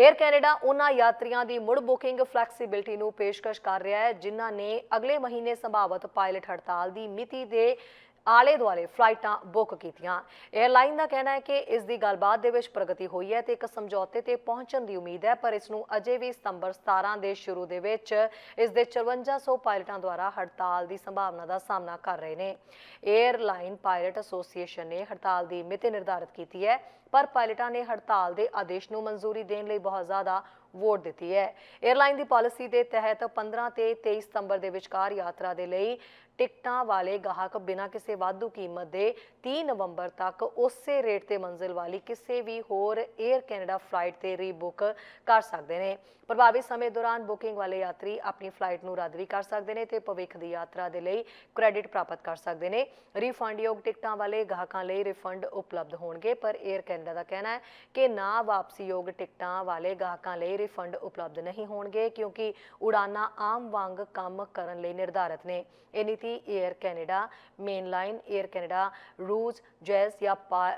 Air Canada ਉਹਨਾਂ ਯਾਤਰੀਆਂ ਦੀ ਮੁੜ ਬੁਕਿੰਗ ਫਲੈਕਸੀਬਿਲਟੀ ਨੂੰ ਪੇਸ਼ਕਸ਼ ਕਰ ਰਿਹਾ ਹੈ, ਜਿਨ੍ਹਾਂ ਨੇ ਅਗਲੇ ਮਹੀਨੇ ਸੰਭਾਵਤ ਪਾਇਲਟ ਹੜਤਾਲ ਦੀ ਮਿਤੀ ਦੇ ਆਲੇ ਦੁਆਲੇ ਫਲਾਈਟਾਂ ਬੁੱਕ ਕੀਤੀਆਂ। ਏਅਰਲਾਈਨ ਦਾ ਕਹਿਣਾ ਹੈ ਕਿ ਇਸ ਦੀ ਗੱਲਬਾਤ ਦੇ ਵਿੱਚ ਪ੍ਰਗਤੀ ਹੋਈ ਹੈ ਤੇ ਇੱਕ ਸਮਝੌਤੇ ਤੇ ਪਹੁੰਚਣ ਦੀ ਉਮੀਦ ਹੈ, ਪਰ ਇਸ ਨੂੰ ਅਜੇ ਵੀ ਸਤੰਬਰ 17 ਦੇ ਸ਼ੁਰੂ ਦੇ ਵਿੱਚ ਇਸ ਦੇ 5400 ਪਾਇਲਟਾਂ ਦੁਆਰਾ ਹੜਤਾਲ ਦੀ ਸੰਭਾਵਨਾ ਦਾ ਸਾਹਮਣਾ ਕਰ ਰਹੇ ਨੇ। ਏਅਰਲਾਈਨ ਪਾਇਲਟ ਐਸੋਸੀਏਸ਼ਨ ਨੇ ਹੜਤਾਲ ਦੀ ਮਿਤੀ ਨਿਰਧਾਰਤ ਕੀਤੀ ਹੈ। ਪਰ ਪਾਇਲਟਾਂ ਨੇ ਹੜਤਾਲ ਦੇ ਆਦੇਸ਼ ਨੂੰ ਮਨਜ਼ੂਰੀ ਦੇਣ ਲਈ ਬਹੁਤ ਜ਼ਿਆਦਾ ਵੋਟ ਦਿੱਤੀ ਹੈ। 에ਅਰਲਾਈਨ ਦੀ ਪਾਲਿਸੀ ਦੇ ਤਹਿਤ 15 ਤੇ 23 ਸਤੰਬਰ ਦੇ ਵਿਚਕਾਰ ਯਾਤਰਾ ਦੇ ਲਈ ਟਿਕਟਾਂ ਵਾਲੇ ਗਾਹਕ ਬਿਨਾਂ ਕਿਸੇ ਵਾਧੂ ਕੀਮਤ ਦੇ 30 ਨਵੰਬਰ ਤੱਕ ਉਸੇ ਰੇਟ ਤੇ ਮੰਜ਼ਿਲ ਵਾਲੀ ਕਿਸੇ ਵੀ ਹੋਰ 에ਅਰ ਕੈਨੇਡਾ ਫਲਾਈਟ ਤੇ ਰੀਬੁੱਕ ਕਰ ਸਕਦੇ ਨੇ। ਪ੍ਰਭਾਵਿਤ ਸਮੇਂ ਦੌਰਾਨ ਬੁਕਿੰਗ ਵਾਲੇ ਯਾਤਰੀ ਆਪਣੀ ਫਲਾਈਟ ਨੂੰ ਰੱਦ ਵੀ ਕਰ ਸਕਦੇ ਨੇ ਤੇ ਭਵਿੱਖ ਦੀ ਯਾਤਰਾ ਦੇ ਲਈ ਕ੍ਰੈਡਿਟ ਪ੍ਰਾਪਤ ਕਰ ਸਕਦੇ ਨੇ। ਰਿਫੰਡਯੋਗ ਟਿਕਟਾਂ ਵਾਲੇ ਗਾਹਕਾਂ ਲਈ ਰਿਫੰਡ ਉਪਲਬਧ ਹੋਣਗੇ, ਪਰ 에ਅਰ ਬਠਿੰਡਾ ਦਾ ਕਹਿਣਾ ਹੈ ਕਿ ਨਾ ਵਾਪਸੀ ਯੋਗ ਟਿਕਟਾਂ ਵਾਲੇ ਗਾਹਕਾਂ ਲਈ ਰਿਫੰਡ ਉਪਲਬਧ ਨਹੀਂ ਹੋਣਗੇ ਕਿਉਂਕਿ ਉਡਾਨਾਂ ਆਮ ਵਾਂਗ ਕੰਮ ਕਰਨ ਲਈ ਨਿਰਧਾਰਤ ਨੇ। ਇਹ ਨੀਤੀ Air Canada mainline Air Canada Rouge Jazz ਜਾਂ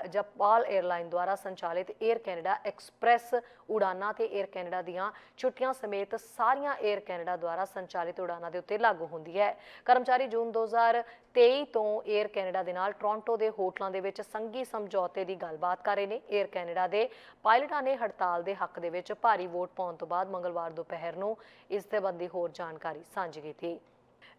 ਜਾਪਾਲ 에ਅਰਲਾਈਨ ਦੁਆਰਾ ਸੰਚਾਲਿਤ 에ਅਰ ਕੈਨੇਡਾ ਐਕਸਪ੍ਰੈਸ ਉਡਾਨਾਂ ਤੇ 에ਅਰ ਕੈਨੇਡਾ ਦੀਆਂ ਛੁੱਟੀਆਂ ਸਮੇਤ ਸਾਰੀਆਂ 에ਅਰ ਕੈਨੇਡਾ ਦੁਆਰਾ ਸੰਚਾਲਿਤ ਉਡਾਨਾਂ ਦੇ ਉੱਤੇ ਲਾਗੂ ਹੁੰਦੀ ਹੈ। ਕਰਮਚਾਰੀ ਜੂਨ 2023 ਤੋਂ 에ਅਰ ਕੈਨੇਡਾ ਦੇ ਨਾਲ ਟੋਰਾਂਟੋ ਦੇ ਹੋਟਲਾਂ ਦੇ ਵਿੱਚ ਸੰਗੀ ਸਮਝੌਤੇ ਦੀ ਗੱਲਬਾਤ ਕਰ ਰਹੇ ਨੇ। 에ਅਰ ਕੈਨੇਡਾ ਦੇ ਪਾਇਲਟਾਂ ਨੇ ਹੜਤਾਲ ਦੇ ਹੱਕ ਦੇ ਵਿੱਚ ਭਾਰੀ ਵੋਟ ਪਾਉਣ ਤੋਂ ਬਾਅਦ ਮੰਗਲਵਾਰ ਦੁਪਹਿਰ ਨੂੰ ਇਸ ਸੰਬੰਧੀ ਹੋਰ ਜਾਣਕਾਰੀ ਸਾਂਝੀ ਕੀਤੀ।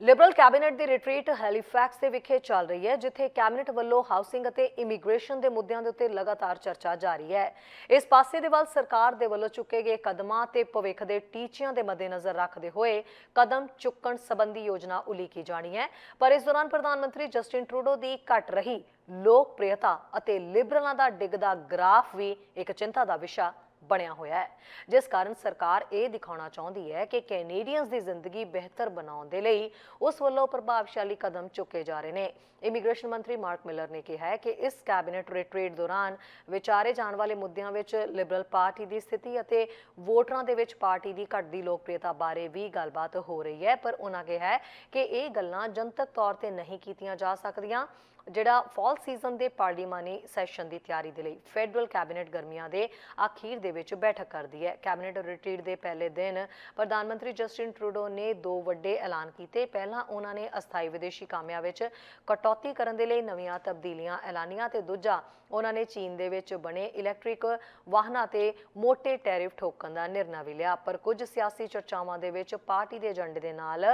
ਲਿਬਰਲ ਕੈਬਨਿਟ ਦੀ ਰਿਟਰੀਟ ਹੈਲੀਫੈਕਸ ਦੇ ਵਿਖੇ ਚੱਲ ਰਹੀ ਹੈ, ਜਿੱਥੇ ਕੈਬਨਿਟ ਵੱਲੋਂ ਹਾਊਸਿੰਗ ਅਤੇ ਇਮੀਗ੍ਰੇਸ਼ਨ ਦੇ ਮੁੱਦਿਆਂ ਦੇ ਉੱਤੇ ਲਗਾਤਾਰ ਚਰਚਾ ਜਾਰੀ ਹੈ। ਇਸ ਪਾਸੇ ਦੇ ਵੱਲ ਸਰਕਾਰ ਦੇ ਵੱਲੋਂ ਚੁੱਕੇ ਗਏ ਕਦਮਾਂ ਤੇ ਭਵਿੱਖ ਦੇ ਟੀਚਿਆਂ ਦੇ ਮੱਦੇਨਜ਼ਰ ਰੱਖਦੇ ਹੋਏ ਕਦਮ ਚੁੱਕਣ ਸੰਬੰਧੀ ਯੋਜਨਾ ਉਲੀਕੀ ਜਾਣੀ ਹੈ। ਪਰ ਇਸ ਦੌਰਾਨ ਪ੍ਰਧਾਨ ਮੰਤਰੀ ਜਸਟਿਨ ਟਰੂਡੋ ਦੀ ਘਟ ਰਹੀ ਲੋਕਪ੍ਰਿਯਤਾ ਅਤੇ ਲਿਬਰਲਾਂ ਦਾ ਡਿੱਗਦਾ ਗ੍ਰਾਫ ਵੀ ਇੱਕ ਚਿੰਤਾ ਦਾ ਵਿਸ਼ਾ ਬਣਿਆ ਹੋਇਆ ਹੈ। ਜਿਸ ਕਾਰਨ ਸਰਕਾਰ ਇਹ ਦਿਖਾਉਣਾ ਚਾਹੁੰਦੀ ਹੈ ਕਿ ਕੈਨੇਡੀਅਨਸ ਦੀ ਜ਼ਿੰਦਗੀ ਬਿਹਤਰ ਬਣਾਉਣ ਦੇ ਲਈ ਉਸ ਵੱਲੋਂ ਪ੍ਰਭਾਵਸ਼ਾਲੀ ਕਦਮ ਚੁੱਕੇ ਜਾ ਰਹੇ ਨੇ। ਇਮੀਗ੍ਰੇਸ਼ਨ ਮੰਤਰੀ ਮਾਰਕ ਮਿਲਰ ਨੇ ਕਿਹਾ ਹੈ ਕਿ ਇਸ ਕੈਬਨਿਟ ਰਿਟਰੀਟ ਦੌਰਾਨ ਵਿਚਾਰੇ ਜਾਣ ਵਾਲੇ ਮੁੱਦਿਆਂ ਵਿੱਚ ਲਿਬਰਲ ਪਾਰਟੀ ਦੀ ਸਥਿਤੀ ਅਤੇ ਵੋਟਰਾਂ ਦੇ ਵਿੱਚ ਪਾਰਟੀ ਦੀ ਘਟਦੀ ਲੋਕਪ੍ਰਿਯਤਾ ਬਾਰੇ ਵੀ ਗੱਲਬਾਤ ਹੋ ਰਹੀ ਹੈ। ਪਰ ਉਹਨਾਂ ਕਿਹਾ ਹੈ ਕਿ ਇਹ ਗੱਲਾਂ ਜਨਤਕ ਤੌਰ ਤੇ ਨਹੀਂ ਕੀਤੀਆਂ ਜਾ ਸਕਦੀਆਂ। ਜਿਹੜਾ ਫਾਲ ਸੀਜ਼ਨ ਦੇ ਪਾਰਲੀਮਾਨੀ ਸੈਸ਼ਨ ਦੀ ਤਿਆਰੀ ਦੇ ਲਈ ਫੈਡਰਲ ਕੈਬਨਿਟ ਗਰਮੀਆਂ ਦੇ ਅਖੀਰ ਦੇ ਵਿੱਚ ਬੈਠਕ ਕਰਦੀ ਹੈ। ਕੈਬਨਿਟ ਰਿਟਰੀਟ ਦੇ ਪਹਿਲੇ ਦਿਨ ਪ੍ਰਧਾਨ ਮੰਤਰੀ ਜਸਟਿਨ ਟਰੂਡੋ ਨੇ ਦੋ ਵੱਡੇ ਐਲਾਨ ਕੀਤੇ। ਪਹਿਲਾਂ ਉਹਨਾਂ ਨੇ ਅਸਥਾਈ ਵਿਦੇਸ਼ੀ ਕਾਮਿਆਂ ਵਿੱਚ ਕਟੌਤੀ ਕਰਨ ਦੇ ਲਈ ਨਵੀਆਂ ਤਬਦੀਲੀਆਂ ਐਲਾਨੀਆਂ ਤੇ ਦੂਜਾ ਉਹਨਾਂ ਨੇ ਚੀਨ ਦੇ ਵਿੱਚ ਬਣੇ ਇਲੈਕਟ੍ਰਿਕ ਵਾਹਨਾਂ ਤੇ ਮੋٹے ਟੈਰਿਫ ਠੋਕਣ ਦਾ ਨਿਰਣਾ ਵੀ ਲਿਆ। ਪਰ ਕੁਝ ਸਿਆਸੀ ਚਰਚਾਵਾਂ ਦੇ ਵਿੱਚ ਪਾਰਟੀ ਦੇ ਏਜੰਡੇ ਦੇ ਨਾਲ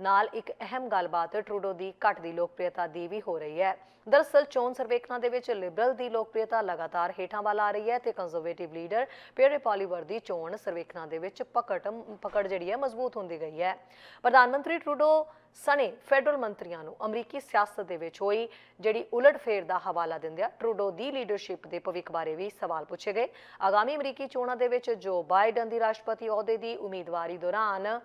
ਨਾਲ ਇੱਕ ਅਹਿਮ ਗੱਲਬਾਤ ਟਰੂਡੋ ਦੀ ਘਟਦੀ ਲੋਕਪ੍ਰਿਯਤਾ ਦੀ ਵੀ ਹੋ ਰਹੀ ਹੈ। ਦਰਅਸਲ, ਚੋਣ ਸਰਵੇਖਣਾਂ ਦੇ ਵਿੱਚ ਲਿਬਰਲ ਦੀ ਲੋਕਪ੍ਰਿਯਤਾ ਲਗਾਤਾਰ ਹੇਠਾਂ ਵੱਲ ਆ ਰਹੀ ਹੈ ਤੇ ਕੰਜ਼ਰਵੇਟਿਵ ਲੀਡਰ ਪੀਅਰੇ ਪਾਲੀਵਰ ਦੀ ਚੋਣ ਸਰਵੇਖਣਾਂ ਦੇ ਵਿੱਚ ਪਕੜ ਪਕੜ ਜਿਹੜੀ ਹੈ, ਮਜ਼ਬੂਤ ਹੁੰਦੀ ਗਈ ਹੈ। ਪ੍ਰਧਾਨ ਮੰਤਰੀ ਟਰੂਡੋ ਸਣੇ ਫੈਡਰਲ ਮੰਤਰੀਆਂ ਨੂੰ ਅਮਰੀਕੀ ਸਿਆਸਤ ਦੇ ਵਿੱਚ ਹੋਈ ਜਿਹੜੀ ਉਲਟਫੇਰ ਦਾ ਹਵਾਲਾ ਦਿੰਦਿਆਂ ਟਰੂਡੋ ਦੀ ਲੀਡਰਸ਼ਿਪ ਦੇ ਭਵਿੱਖ ਬਾਰੇ ਵੀ ਸਵਾਲ ਪੁੱਛੇ ਗਏ। ਆਗਾਮੀ ਅਮਰੀਕੀ ਚੋਣਾਂ ਦੇ ਵਿੱਚ ਜੋ ਬਾਈਡਨ ਦੀ ਰਾਸ਼ਟਰਪਤੀ ਅਹੁਦੇ ਦੀ ਉਮੀਦਵਾਰੀ ਦੌਰਾਨ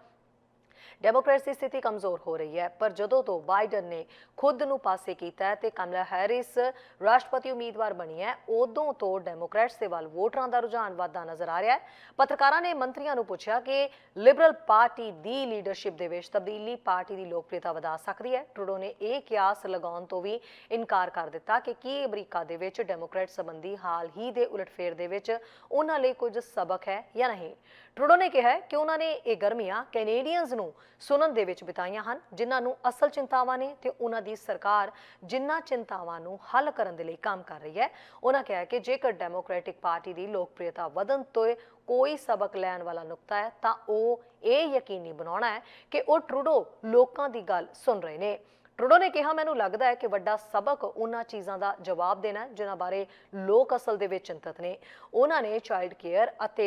ਡੈਮੋਕ੍ਰੇਟਸ ਸਥਿਤੀ ਕਮਜ਼ੋਰ ਹੋ ਰਹੀ ਹੈ, ਪਰ ਜਦੋਂ ਤੋਂ ਬਾਈਡਨ ਨੇ ਖੁਦ ਨੂੰ ਪਾਸੇ ਕੀਤਾ ਹੈ ਤੇ ਕਮਲਾ ਹੈਰਿਸ ਰਾਸ਼ਟਰਪਤੀ ਉਮੀਦਵਾਰ ਬਣੀ ਹੈ, ਉਦੋਂ ਤੋਂ ਡੈਮੋਕ੍ਰੇਟਸ ਦੇ ਵੱਲ ਵੋਟਰਾਂ ਦਾ ਰੁਝਾਨ ਵਧਦਾ ਨਜ਼ਰ ਆ ਰਿਹਾ ਹੈ। ਪੱਤਰਕਾਰਾਂ ਨੇ ਮੰਤਰੀਆਂ ਨੂੰ ਪੁੱਛਿਆ ਕਿ ਲਿਬਰਲ ਪਾਰਟੀ ਦੀ ਲੀਡਰਸ਼ਿਪ ਦੇ ਵਿੱਚ ਤਬਦੀਲੀ ਪਾਰਟੀ ਦੀ ਲੋਕਪ੍ਰਿਯਤਾ ਵਧਾ ਸਕਦੀ ਹੈ। ਟਰੂਡੋ ਨੇ ਇਹ ਕਿਆਸ ਲਗਾਉਣ ਤੋਂ ਵੀ ਇਨਕਾਰ ਕਰ ਦਿੱਤਾ ਕਿ ਕੀ ਅਮਰੀਕਾ ਦੇ ਵਿੱਚ ਡੈਮੋਕ੍ਰੇਟ ਸੰਬੰਧੀ ਹਾਲ ਹੀ ਦੇ ਉਲਟਫੇਰ ਦੇ ਵਿੱਚ ਉਹਨਾਂ ਲਈ ਕੁਝ ਸਬਕ ਹੈ ਜਾਂ ਨਹੀਂ। ਟਰੂਡੋ ਨੇ ਕਿਹਾ ਕਿ ਉਹਨਾਂ ਨੇ ਇਹ ਗਰਮੀਆਂ ਕੈਨੇਡੀਅਨਸ ਨੂੰ ਸੁਣਨ ਦੇ ਵਿੱਚ ਬਿਤਾਈਆਂ ਹਨ, ਜਿਨ੍ਹਾਂ ਨੂੰ ਅਸਲ ਚਿੰਤਾਵਾਂ ਨੇ ਤੇ ਉਹਨਾਂ ਦੀ ਸਰਕਾਰ ਜਿਨ੍ਹਾਂ ਚਿੰਤਾਵਾਂ ਨੂੰ ਹੱਲ ਕਰਨ ਦੇ ਲਈ ਕੰਮ ਕਰ ਰਹੀ ਹੈ। ਉਹਨਾਂ ਕਿਹਾ ਕਿ ਜੇਕਰ ਡੈਮੋਕ੍ਰੈਟਿਕ ਪਾਰਟੀ ਦੀ ਲੋਕਪ੍ਰਿਯਤਾ ਵਧਣ ਤੋਂ ਕੋਈ ਸਬਕ ਲੈਣ ਵਾਲਾ ਨੁਕਤਾ ਹੈ, ਤਾਂ ਉਹ ਇਹ ਯਕੀਨੀ ਬਣਾਉਣਾ ਹੈ ਕਿ ਉਹ ਟਰੂਡੋ ਲੋਕਾਂ ਦੀ ਗੱਲ ਸੁਣ ਰਹੇ ਨੇ। ਟਰੂਡੋ ਨੇ ਕਿਹਾ, ਮੈਨੂੰ ਲੱਗਦਾ ਹੈ ਕਿ ਵੱਡਾ ਸਬਕ ਉਹਨਾਂ ਚੀਜ਼ਾਂ ਦਾ ਜਵਾਬ ਦੇਣਾ ਜਿਨ੍ਹਾਂ ਬਾਰੇ ਲੋਕ ਅਸਲ ਦੇ ਵਿੱਚ ਚਿੰਤਤ ਨੇ। ਉਹਨਾਂ ਨੇ ਚਾਈਲਡ ਕੇਅਰ ਅਤੇ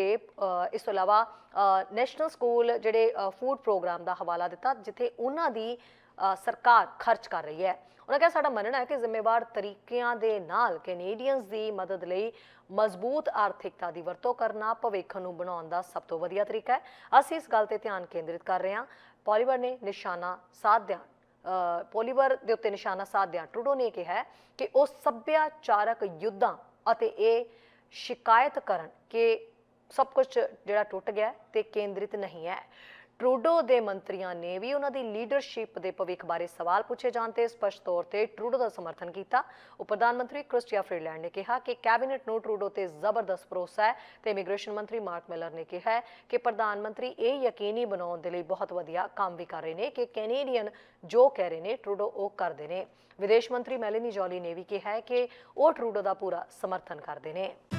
ਇਸ ਤੋਂ ਇਲਾਵਾ ਨੈਸ਼ਨਲ ਸਕੂਲ ਜਿਹੜੇ ਫੂਡ ਪ੍ਰੋਗਰਾਮ ਦਾ ਹਵਾਲਾ ਦਿੱਤਾ, ਜਿੱਥੇ ਉਹਨਾਂ ਦੀ ਸਰਕਾਰ ਖਰਚ ਕਰ ਰਹੀ ਹੈ। ਉਹਨਾਂ ਕਿਹਾ, ਸਾਡਾ ਮੰਨਣਾ ਹੈ ਕਿ ਜ਼ਿੰਮੇਵਾਰ ਤਰੀਕਿਆਂ ਦੇ ਨਾਲ ਕੈਨੇਡੀਅਨਸ ਦੀ ਮਦਦ ਲਈ ਮਜ਼ਬੂਤ ਆਰਥਿਕਤਾ ਦੀ ਵਰਤੋਂ ਕਰਨਾ, ਭਵਿੱਖ ਨੂੰ ਬਣਾਉਣ ਦਾ ਸਭ ਤੋਂ ਵਧੀਆ ਤਰੀਕਾ ਹੈ। ਅਸੀਂ ਇਸ ਗੱਲ ਤੇ ਧਿਆਨ ਕੇਂਦਰਿਤ ਕਰ ਰਹੇ ਹਾਂ। ਪੋਲੀਵਰ ਨੇ ਨਿਸ਼ਾਨਾ ਸਾਧਿਆ ਪੋਲੀਵਰ ਦੇ ਉੱਤੇ ਨਿਸ਼ਾਨਾ ਸਾਧਦਿਆਂ ਟਰੂਡੋ ਨੇ ਕਿਹਾ ਕਿ ਉਹ ਸੱਭਿਆਚਾਰਕ ਯੁੱਧਾਂ ਅਤੇ ਇਹ ਸ਼ਿਕਾਇਤ ਕਰਨ ਕਿ ਸਭ ਕੁਝ ਜਿਹੜਾ ਟੁੱਟ ਗਿਆ ਤੇ ਕੇਂਦਰਿਤ ਨਹੀਂ ਹੈ। ਟਰੂਡੋ ਦੇ ਮੰਤਰੀਆਂ ਨੇ ਵੀ ਉਹਨਾਂ ਦੀ ਲੀਡਰਸ਼ਿਪ ਦੇ ਭਵਿੱਖ ਬਾਰੇ ਸਵਾਲ ਪੁੱਛੇ ਜਾਣ ਤੇ ਸਪਸ਼ਟ ਤੌਰ ਤੇ ਟਰੂਡੋ ਦਾ ਸਮਰਥਨ ਕੀਤਾ। ਉਪ ਪ੍ਰਧਾਨ ਮੰਤਰੀ ਕ੍ਰਿਸਟੀਆ ਫਰੀਲੈਂਡ ਨੇ ਕਿਹਾ ਕਿ ਕੈਬਨਿਟ ਨੂੰ ਟਰੂਡੋ ਤੇ ਜ਼ਬਰਦਸਤ ਭਰੋਸਾ ਹੈ ਤੇ ਇਮੀਗ੍ਰੇਸ਼ਨ ਮੰਤਰੀ ਮਾਰਕ ਮਿਲਰ ਨੇ ਕਿਹਾ ਕਿ ਪ੍ਰਧਾਨ ਮੰਤਰੀ ਇਹ ਯਕੀਨੀ ਬਣਾਉਣ ਦੇ ਲਈ ਬਹੁਤ ਵਧੀਆ ਕੰਮ ਵੀ ਕਰ ਰਹੇ ਨੇ ਕਿ ਕੈਨੇਡੀਅਨ ਜੋ ਕਹਿ ਰਹੇ ਨੇ ਟਰੂਡੋ ਉਹ ਕਰਦੇ ਨੇ। ਵਿਦੇਸ਼ ਮੰਤਰੀ ਮੈਲਨੀ ਜੋਲੀ ਨੇ ਵੀ ਕਿਹਾ ਹੈ ਕਿ ਉਹ ਟਰੂਡੋ ਦਾ ਪੂਰਾ ਸਮਰਥਨ ਕਰਦੇ ਨੇ।